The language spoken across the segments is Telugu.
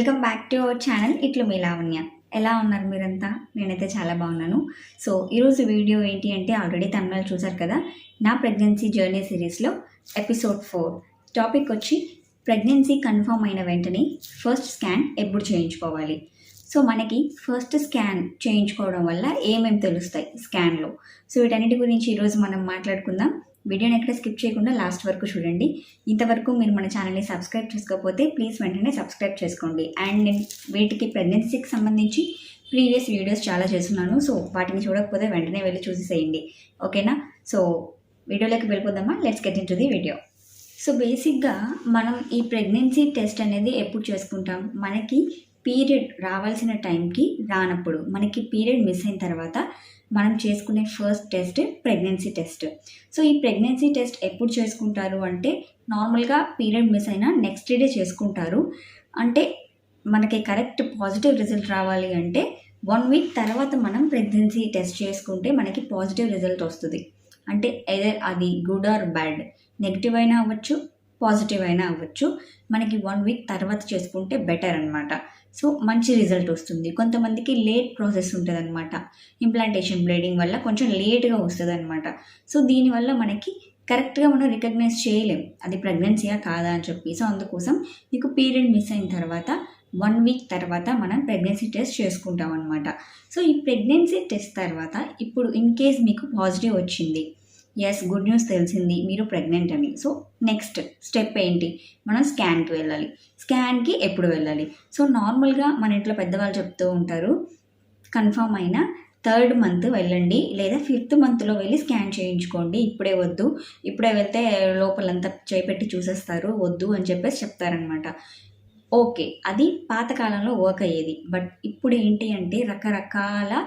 Welcome back to our channel ఇట్లు మీ లావణ్య. ఎలా ఉన్నారు మీరంతా? నేనైతే చాలా బాగున్నాను. సో ఈరోజు వీడియో ఏంటి అంటే ఆల్రెడీ తమిళ చూసారు కదా? నా ప్రెగ్నెన్సీ జర్నీ సిరీస్లో ఎపిసోడ్ ఫోర్. టాపిక్ వచ్చి ప్రెగ్నెన్సీ కన్ఫర్మ్ అయిన వెంటనే ఫస్ట్ స్కాన్ ఎప్పుడు చేయించుకోవాలి? సో మనకి ఫస్ట్ స్కాన్ చేయించుకోవడం వల్ల ఏమేమి తెలుస్తాయి స్కాన్లో? సో వీటన్నిటి గురించి ఈరోజు మనం మాట్లాడుకుందాం. వీడియోని ఎక్కడ స్కిప్ చేయకుండా లాస్ట్ వరకు చూడండి. ఇంతవరకు మీరు మన ఛానల్ని సబ్స్క్రైబ్ చేసుకోకపోతే ప్లీజ్ వెంటనే సబ్స్క్రైబ్ చేసుకోండి. అండ్ నేను వీటికి ప్రెగ్నెన్సీకి సంబంధించి ప్రీవియస్ వీడియోస్ చాలా చేస్తున్నాను. సో వాటిని చూడకపోతే వెంటనే వెళ్ళి చూసేసేయండి. ఓకేనా? సో వీడియోలోకి వెళ్ళిపోదామా? Let's get into the video so బేసిక్గా మనం ఈ ప్రెగ్నెన్సీ టెస్ట్ అనేది ఎప్పుడు చేసుకుంటాం? మనకి పీరియడ్ రావాల్సిన టైంకి రానప్పుడు మనకి పీరియడ్ మిస్ అయిన తర్వాత మనం చేసుకునే first test pregnancy test so ఈ ప్రెగ్నెన్సీ టెస్ట్ ఎప్పుడు చేసుకుంటారు అంటే నార్మల్గా పీరియడ్ మిస్ అయినా నెక్స్ట్ డే చేసుకుంటారు. అంటే మనకి కరెక్ట్ పాజిటివ్ రిజల్ట్ రావాలి అంటే వన్ వీక్ తర్వాత మనం ప్రెగ్నెన్సీ టెస్ట్ చేసుకుంటే మనకి పాజిటివ్ రిజల్ట్ వస్తుంది. అంటే ఎదర్ అది గుడ్ ఆర్ బ్యాడ్ నెగిటివ్ అయినా అవ్వచ్చు పాజిటివ్ అయినా అవ్వచ్చు. మనకి వన్ వీక్ తర్వాత చేసుకుంటే బెటర్ అనమాట సో మంచి రిజల్ట్ వస్తుంది. కొంతమందికి లేట్ ప్రాసెస్ ఉంటుంది అనమాట ఇంప్లాంటేషన్ బ్లీడింగ్ వల్ల కొంచెం లేట్గా వస్తుంది అనమాట సో దీనివల్ల మనకి కరెక్ట్గా మనం రికగ్నైజ్ చేయలేం. అది ప్రెగ్నెన్సీయా కాదా అని చెప్పి. సో అందుకోసం మీకు పీరియడ్ మిస్ అయిన తర్వాత వన్ వీక్ తర్వాత మనం ప్రెగ్నెన్సీ టెస్ట్ చేసుకుంటాం అనమాట సో ఈ ప్రెగ్నెన్సీ టెస్ట్ తర్వాత ఇప్పుడు ఇన్ కేస్ మీకు పాజిటివ్ వచ్చింది ఎస్ గుడ్ న్యూస్ తెలిసింది. మీరు ప్రెగ్నెంట్ అని. సో నెక్స్ట్ స్టెప్ ఏంటి? మనం స్కాన్కి వెళ్ళాలి. స్కాన్కి ఎప్పుడు వెళ్ళాలి? సో నార్మల్గా మన ఇంట్లో పెద్దవాళ్ళు చెప్తూ ఉంటారు కన్ఫామ్ అయిన థర్డ్ మంత్ వెళ్ళండి లేదా ఫిఫ్త్ మంత్లో వెళ్ళి స్కాన్ చేయించుకోండి. ఇప్పుడే వద్దు. ఇప్పుడే వెళ్తే లోపలంతా చేపెట్టి చూసేస్తారు. వద్దు అని చెప్పేసి చెప్తారనమాట ఓకే అది పాతకాలంలో వర్క్ అయ్యేది. బట్ ఇప్పుడు ఏంటి అంటే రకరకాల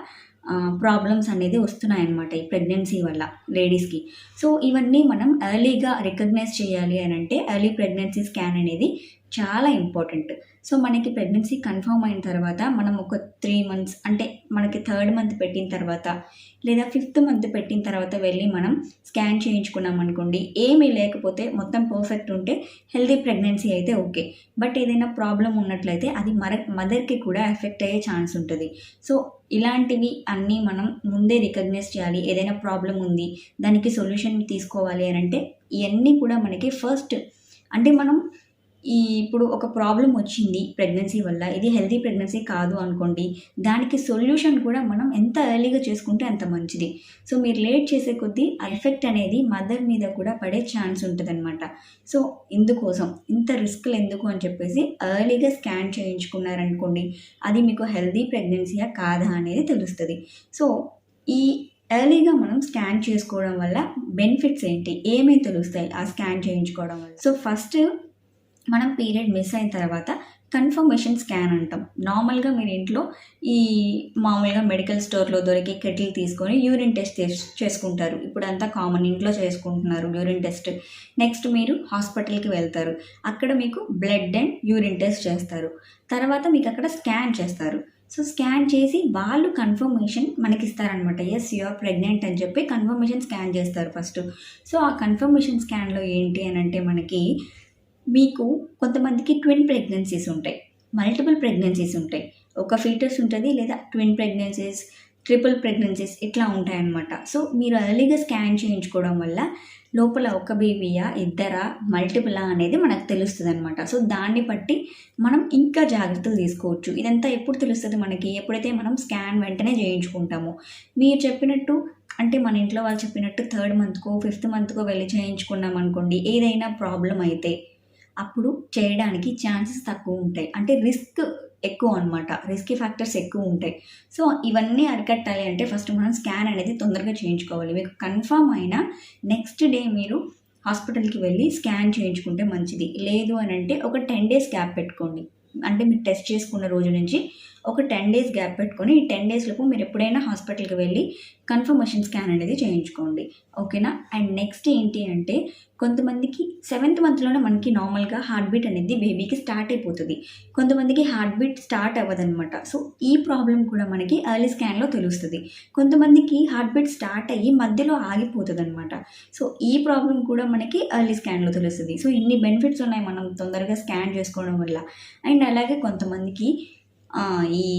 ప్రాబ్లమ్స్ అనేది వస్తున్నాయన్నమాట ఈ ప్రెగ్నెన్సీ వల్ల లేడీస్కి సో ఇవన్నీ మనం ఎర్లీగా రికగ్నైజ్ చేయాలి అని అంటే ఎర్లీ ప్రెగ్నెన్సీ స్కాన్ అనేది చాలా ఇంపార్టెంట్ సో మనకి ప్రెగ్నెన్సీ కన్ఫర్మ్ అయిన తర్వాత మనం ఒక త్రీ మంత్స్ అంటే మనకి థర్డ్ మంత్ పెట్టిన తర్వాత లేదా ఫిఫ్త్ మంత్ పెట్టిన తర్వాత వెళ్ళి మనం స్కాన్ చేయించుకున్నాం అనుకోండి ఏమీ లేకపోతే మొత్తం పర్ఫెక్ట్ ఉంటే హెల్తీ ప్రెగ్నెన్సీ అయితే ఓకే బట్ ఏదైనా ప్రాబ్లం ఉన్నట్లయితే అది మర మదర్కి కూడా ఎఫెక్ట్ అయ్యే ఛాన్స్ ఉంటుంది. సో ఇలాంటివి అన్నీ మనం ముందే రికగ్నైజ్ చేయాలి. ఏదైనా ప్రాబ్లం ఉంది దానికి సొల్యూషన్ తీసుకోవాలి అని అంటే ఇవన్నీ కూడా మనకి ఫస్ట్ అంటే మనం ఈ ఇప్పుడు ఒక ప్రాబ్లం వచ్చింది ప్రెగ్నెన్సీ వల్ల. ఇది హెల్తీ ప్రెగ్నెన్సీ కాదు అనుకోండి. దానికి సొల్యూషన్ కూడా మనం ఎంత ఎర్లీగా చేసుకుంటే అంత మంచిది. సో మీరు లేట్ చేసే కొద్దీ ఎఫెక్ట్ అనేది మదర్ మీద కూడా పడే ఛాన్స్ ఉంటుందన్నమాట. సో ఇందుకోసం ఇంత రిస్క్లు ఎందుకు అని చెప్పేసి ఎర్లీగా స్కాన్ చేయించుకున్నారనుకోండి అది మీకు హెల్తీ ప్రెగ్నెన్సీయా కాదా అనేది తెలుస్తుంది. సో ఈ ఎర్లీగా మనం స్కాన్ చేసుకోవడం వల్ల బెనిఫిట్స్ ఏంటి? ఏమేమి తెలుస్తాయి ఆ స్కాన్ చేయించుకోవడం వల్ల? సో ఫస్ట్ మనం పీరియడ్ మిస్ అయిన తర్వాత కన్ఫర్మేషన్ స్కాన్ అంటాం. నార్మల్గా మీరు ఇంట్లో ఈ మామూలుగా మెడికల్ స్టోర్లో దొరికే కెటిల్ తీసుకొని యూరిన్ టెస్ట్ చేసుకుంటారు. ఇప్పుడు అంతా కామన్ ఇంట్లో చేసుకుంటున్నారు యూరిన్ టెస్ట్. నెక్స్ట్ మీరు హాస్పిటల్కి వెళ్తారు. అక్కడ మీకు బ్లడ్ అండ్ యూరిన్ టెస్ట్ చేస్తారు. తర్వాత మీకు అక్కడ స్కాన్ చేస్తారు. సో స్కాన్ చేసి వాళ్ళు కన్ఫర్మేషన్ మనకి ఇస్తారనమాట ఎస్ ఆర్ ప్రెగ్నెంట్ అని చెప్పి కన్ఫర్మేషన్ స్కాన్ చేస్తారు ఫస్ట్. సో ఆ కన్ఫర్మేషన్ స్కాన్లో ఏంటి అని అంటే మనకి మీకు కొంతమందికి ట్విన్ ప్రెగ్నెన్సీస్ ఉంటాయి. మల్టిపుల్ ప్రెగ్నెన్సీస్ ఉంటాయి. ఒక ఫీటర్స్ ఉంటుంది లేదా ట్విన్ ప్రెగ్నెన్సీస్ ట్రిపుల్ ప్రెగ్నెన్సీస్ ఇట్లా ఉంటాయన్నమాట. సో మీరు ఎర్లీగా స్కాన్ చేయించుకోవడం వల్ల లోపల ఒక బేబీయా ఇద్దరా మల్టిపులా అనేది మనకు తెలుస్తుంది అనమాట సో దాన్ని బట్టి మనం ఇంకా జాగ్రత్తలు తీసుకోవచ్చు. ఇదంతా ఎప్పుడు తెలుస్తుంది మనకి? ఎప్పుడైతే మనం స్కాన్ వెంటనే చేయించుకుంటామో. మీరు చెప్పినట్టు అంటే మన ఇంట్లో వాళ్ళు చెప్పినట్టు థర్డ్ మంత్కో ఫిఫ్త్ మంత్కో వెళ్ళి చేయించుకున్నాం అనుకోండి ఏదైనా ప్రాబ్లం అయితే అప్పుడు చేయడానికి ఛాన్సెస్ తక్కువ ఉంటాయి. అంటే రిస్క్ ఎక్కువ అనమాట రిస్క్ ఫ్యాక్టర్స్ ఎక్కువ ఉంటాయి. సో ఇవన్నీ అరికట్టాలి అంటే ఫస్ట్ మనం స్కాన్ అనేది తొందరగా చేయించుకోవాలి. మీకు కన్ఫామ్ అయినా నెక్స్ట్ డే మీరు హాస్పిటల్కి వెళ్ళి స్కాన్ చేయించుకుంటే మంచిది. లేదు అని అంటే ఒక టెన్ డేస్ గ్యాప్ పెట్టుకోండి. అంటే మీరు టెస్ట్ చేసుకున్న రోజు నుంచి ఒక టెన్ డేస్ గ్యాప్ పెట్టుకొని ఈ టెన్ డేస్ లోపు మీరు ఎప్పుడైనా హాస్పిటల్కి వెళ్ళి కన్ఫర్మేషన్ స్కాన్ అనేది చేయించుకోండి. ఓకేనా? అండ్ నెక్స్ట్ ఏంటి అంటే కొంతమందికి సెవెంత్ మంత్లోనే మనకి నార్మల్గా హార్ట్ బీట్ అనేది బేబీకి స్టార్ట్ అయిపోతుంది. కొంతమందికి హార్ట్ బీట్ స్టార్ట్ అవ్వదనమాట సో ఈ ప్రాబ్లం కూడా మనకి ఎర్లీ స్కాన్లో తెలుస్తుంది. కొంతమందికి హార్ట్ బీట్ స్టార్ట్ అయ్యి మధ్యలో ఆగిపోతుంది అనమాట సో ఈ ప్రాబ్లం కూడా మనకి ఎర్లీ స్కాన్లో తెలుస్తుంది. సో ఇన్ని బెనిఫిట్స్ ఉన్నాయి మనం తొందరగా స్కాన్ చేసుకోవడం వల్ల. అండ్ అలాగే కొంతమందికి ఈ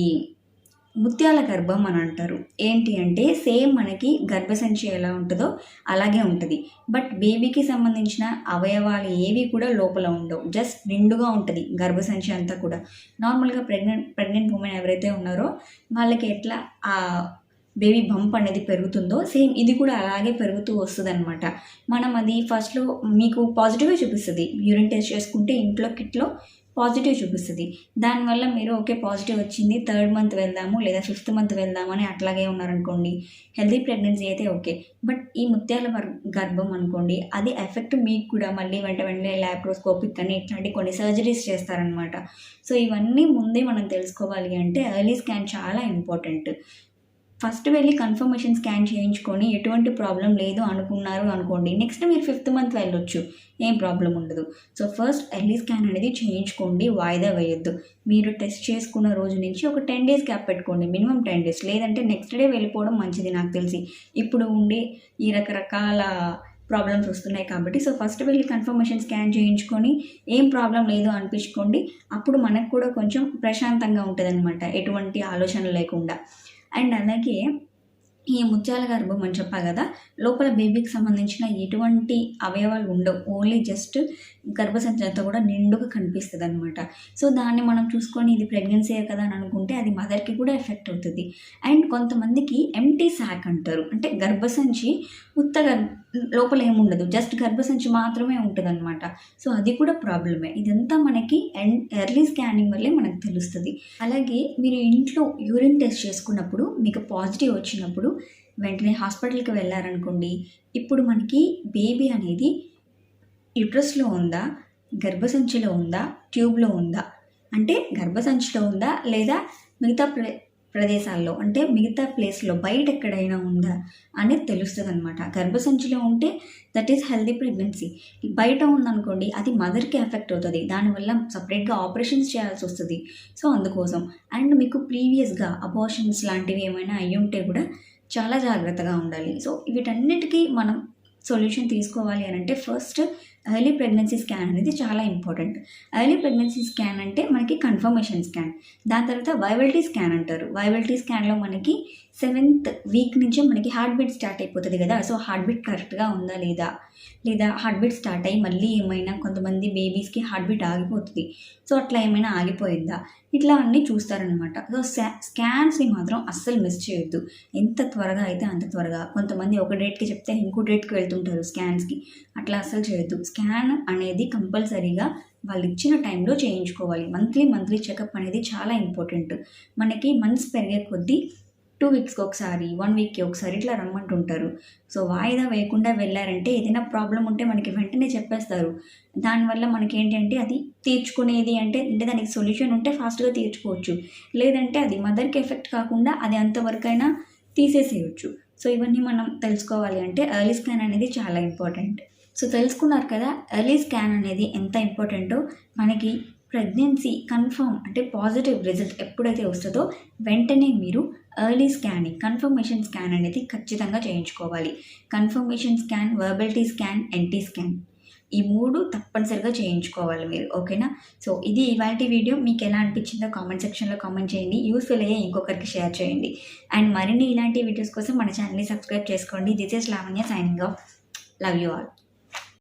ముత్యాల గర్భం అని అంటారు. ఏంటి అంటే సేమ్ మనకి గర్భసంచి ఎలా ఉంటుందో అలాగే ఉంటుంది. బట్ బేబీకి సంబంధించిన అవయవాలు ఏవి కూడా లోపల ఉండవు. జస్ట్ నిండుగా ఉంటుంది గర్భసంచి అంతా కూడా. నార్మల్గా ప్రెగ్నెంట్ ప్రెగ్నెంట్ ఉమెన్ ఎవరైతే ఉన్నారో వాళ్ళకి ఎట్లా ఆ బేబీ బంప్ అనేది పెరుగుతుందో సేమ్ ఇది కూడా అలాగే పెరుగుతూ వస్తుంది అనమాట మనం అది ఫస్ట్లో మీకు పాజిటివ్గా చూపిస్తుంది. యూరిన్ టెస్ట్ చేసుకుంటే ఇంట్లో కిట్లో పాజిటివ్ చూపిస్తుంది. దానివల్ల మీరు ఓకే పాజిటివ్ వచ్చింది థర్డ్ మంత్ వెళ్దాము లేదా ఫిఫ్త్ మంత్ వెళ్దామని అట్లాగే ఉన్నారనుకోండి హెల్తీ ప్రెగ్నెన్సీ అయితే ఓకే. బట్ ఈ ముత్యాల వర్- గర్భం అనుకోండి అది ఎఫెక్ట్ మీకు కూడా మళ్ళీ వెంట వెంటనే ల్యాప్రోస్కోపిక్ అని ఇట్లాంటి కొన్ని సర్జరీస్ చేస్తారనమాట. సో ఇవన్నీ ముందే మనం తెలుసుకోవాలి అంటే ఎర్లీ స్కాన్ చాలా ఇంపార్టెంట్ ఫస్ట్ వెళ్ళి కన్ఫర్మేషన్ స్కాన్ చేయించుకొని ఎటువంటి ప్రాబ్లం లేదు అనుకున్నారు అనుకోండి. నెక్స్ట్ మీరు ఫిఫ్త్ మంత్ వెళ్ళొచ్చు. ఏం ప్రాబ్లం ఉండదు. సో ఫస్ట్ ఎర్లీ స్కాన్ అనేది చేయించుకోండి. వాయిదా వేయొద్దు. మీరు టెస్ట్ చేసుకున్న రోజు నుంచి ఒక టెన్ డేస్ గ్యాప్ పెట్టుకోండి. Minimum ten days. లేదంటే నెక్స్ట్ డే వెళ్ళిపోవడం మంచిది నాకు తెలిసి. ఇప్పుడు ఉండే ఈ రకరకాల ప్రాబ్లమ్స్ వస్తున్నాయి కాబట్టి సో ఫస్ట్ వెళ్ళి కన్ఫర్మేషన్ స్కాన్ చేయించుకొని ఏం ప్రాబ్లం లేదు అనిపించుకోండి. అప్పుడు మనకు కూడా కొంచెం ప్రశాంతంగా ఉంటుంది ఎటువంటి ఆలోచన లేకుండా. అండ్ అలాగే ఈ ముత్యాల గర్భం అని చెప్పా కదా లోపల బేబీకి సంబంధించిన ఎటువంటి అవయవాలు ఉండవు ఓన్లీ జస్ట్ గర్భసంచి కూడా నిండుగా కనిపిస్తుంది అనమాట సో దాన్ని మనం చూసుకొని ఇది ప్రెగ్నెన్సీ కదా అని అనుకుంటే అది మదర్కి కూడా ఎఫెక్ట్ అవుతుంది. అండ్ కొంతమందికి ఎంటీ శాక్ అంటారు. అంటే గర్భసంచి ఉత్త లోపల ఏముండదు జస్ట్ గర్భసంచి మాత్రమే ఉంటుంది అనమాట సో అది కూడా ప్రాబ్లమే. ఇదంతా మనకి ఎండ్ ఎర్లీ స్కానింగ్ వల్లే మనకు తెలుస్తుంది. అలాగే మీరు ఇంట్లో యూరిన్ టెస్ట్ చేసుకున్నప్పుడు మీకు పాజిటివ్ వచ్చినప్పుడు వెంటనే హాస్పిటల్కి వెళ్ళారనుకోండి ఇప్పుడు మనకి బేబీ అనేది యుట్రస్లో ఉందా? గర్భసంచిలో ఉందా? ట్యూబ్లో ఉందా? అంటే గర్భసంచిలో ఉందా? లేదా మిగతా ప్ర ప్రదేశాల్లో అంటే మిగతా ప్లేస్లో బయట ఎక్కడైనా ఉందా అనేది తెలుస్తుంది అనమాట గర్భసంచిలో ఉంటే దట్ ఈస్ హెల్దీ ప్రెగ్నెన్సీ బయట ఉందనుకోండి అది మదర్కి ఎఫెక్ట్ అవుతుంది. దానివల్ల సపరేట్గా ఆపరేషన్స్ చేయాల్సి వస్తుంది సో అందుకోసం. అండ్ మీకు ప్రీవియస్గా అబార్షన్స్ లాంటివి ఏమైనా అయ్యి ఉంటే కూడా చాలా జాగ్రత్తగా ఉండాలి. సో వీటన్నిటికీ మనం సొల్యూషన్ తీసుకోవాలి అని అంటే ఫస్ట్ ఎర్లీ ప్రెగ్నెన్సీ స్కాన్ అనేది చాలా ఇంపార్టెంట్ ఎర్లీ ప్రెగ్నెన్సీ స్కాన్ అంటే మనకి కన్ఫర్మేషన్ స్కాన్ దాని తర్వాత వైబిలిటీ స్కాన్ అంటారు. వైబిలిటీ స్కాన్లో మనకి సెవెంత్ వీక్ నుంచే మనకి హార్ట్ బీట్ స్టార్ట్ అయిపోతుంది కదా. సో హార్ట్ బీట్ కరెక్ట్గా ఉందా లేదా? లేదా హార్ట్ బీట్ స్టార్ట్ అయ్యి మళ్ళీ ఏమైనా కొంతమంది బేబీస్కి హార్ట్ బీట్ ఆగిపోతుంది. సో అట్లా ఏమైనా ఆగిపోయిందా? ఇట్లా అన్నీ చూస్తారనమాట సో స్కాన్స్ని మాత్రం అస్సలు మిస్ చేయొద్దు. ఎంత త్వరగా అయితే అంత త్వరగా. కొంతమంది ఒక డేట్కి చెప్తే ఇంకో డేట్కి వెళ్తుంటారు స్కాన్స్కి అట్లా అసలు చేయొద్దు. స్కాన్ అనేది కంపల్సరీగా వాళ్ళు ఇచ్చిన టైంలో చేయించుకోవాలి. మంత్లీ మంత్లీ చెకప్ అనేది చాలా ఇంపార్టెంట్. మనకి మంత్స్ పెరిగే కొద్దీ టూ వీక్స్కి ఒకసారి వన్ వీక్కి ఒకసారి ఇట్లా రమ్మంటుంటారు. సో వాయిదా వేయకుండా వెళ్ళారంటే ఏదైనా ప్రాబ్లం ఉంటే మనకి వెంటనే చెప్పేస్తారు. దానివల్ల మనకి ఏంటంటే అది తీర్చుకునేది అంటే అంటే దానికి సొల్యూషన్ ఉంటే ఫాస్ట్గా తీర్చుకోవచ్చు. లేదంటే అది మదర్కి ఎఫెక్ట్ కాకుండా అది అంతవరకైనా తీసేసేయచ్చు. సో ఇవన్నీ మనం తెలుసుకోవాలి అంటే ఎర్లీ స్కాన్ అనేది చాలా ఇంపార్టెంట్. సో తెలుసుకున్నారు కదా ఎర్లీ స్కాన్ అనేది ఎంత ఇంపార్టెంటో. మనకి ప్రెగ్నెన్సీ కన్ఫర్మ్ అంటే పాజిటివ్ రిజల్ట్ ఎప్పుడైతే వస్తుందో వెంటనే మీరు ఎర్లీ స్కానింగ్ కన్ఫర్మేషన్ స్కాన్ అనేది ఖచ్చితంగా చేయించుకోవాలి. Confirmation scan viability scan NT scan ఈ మూడు తప్పనిసరిగా చేయించుకోవాలి మీరు ఓకేనా సో ఇది ఇవాళ వీడియో. మీకు ఎలా అనిపించిందో కామెంట్ సెక్షన్లో కామెంట్ చేయండి. యూస్ఫుల్ అయ్యే ఇంకొకరికి షేర్ చేయండి. అండ్ మరిన్ని ఇలాంటి వీడియోస్ కోసం మన ఛానల్ని సబ్స్క్రైబ్ చేసుకోండి. This is Lavanya signing off love you all